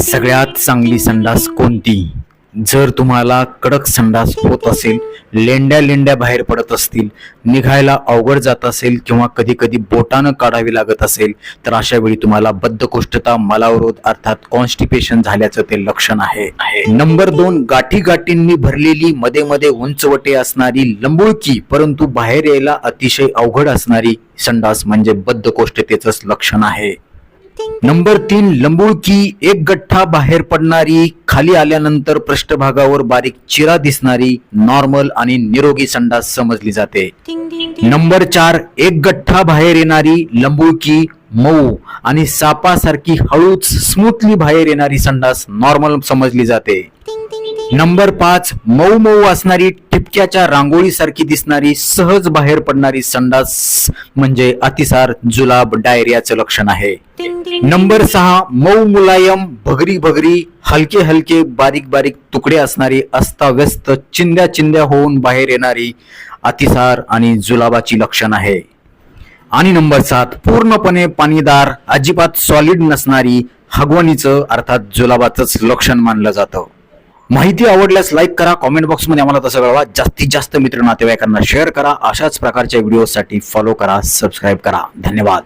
सगळ्यात चांगली संडास कोणती? जर तुम्हाला कडक संडास होत असेल लेंड्या लेंड्या बाहेर पडत असतील निघायला अवघड जात असेल किंवा कधी कधी बोटानं काढावी लागत असेल तर अशा वेळी तुम्हाला बद्धकोष्ठता मलावरोध अर्थात कॉन्स्टिपेशन झाल्याचं ते लक्षण आहे. नंबर दोन गाठी गाठींनी भरलेली मध्ये मध्ये उंचवटे असणारी लंबुळकी परंतु बाहेर यायला अतिशय अवघड असणारी संडास म्हणजे बद्धकोष्ठतेच लक्षण आहे. नंबर तीन लंबुळकी एक गठ्ठा बाहेर पडणारी खाली आल्यानंतर पृष्ठभागावर बारीक चिरा दिसणारी नॉर्मल आणि निरोगी संडास समजली जाते. नंबर चार एक गठ्ठा बाहेर येणारी लंबुळकी मऊ आणि सापासारखी हळूच स्मूथली बाहेर येणारी संडास नॉर्मल समजली जाते. नंबर पाच मऊ मऊ असणारी ठिपक्याच्या रांगोळीसारखी दिसणारी सहज बाहेर पडणारी संडास म्हणजे अतिसार जुलाब डायरियाचं लक्षण आहे. नंबर सहा मऊ मुलायम भगरी भगरी हलके हलके बारीक बारीक तुकडे असणारी अस्ताव्यस्त चिंद्या चिंद्या होऊन बाहेर येणारी अतिसार आणि जुलाबाची लक्षण आहे. आणि नंबर सात पूर्णपणे पाणीदार अजिबात सॉलिड नसणारी हगवणीचं अर्थात जुलाबाचंच लक्षण मानलं जातं. माहिती आवडल्यास लाईक करा कॉमेंट बॉक्समध्ये आम्हाला तसं कळवा. जास्तीत जास्त मित्र नातेवाईकांना शेअर करा. अशाच प्रकारच्या व्हिडिओसाठी फॉलो करा सबस्क्राईब करा. धन्यवाद.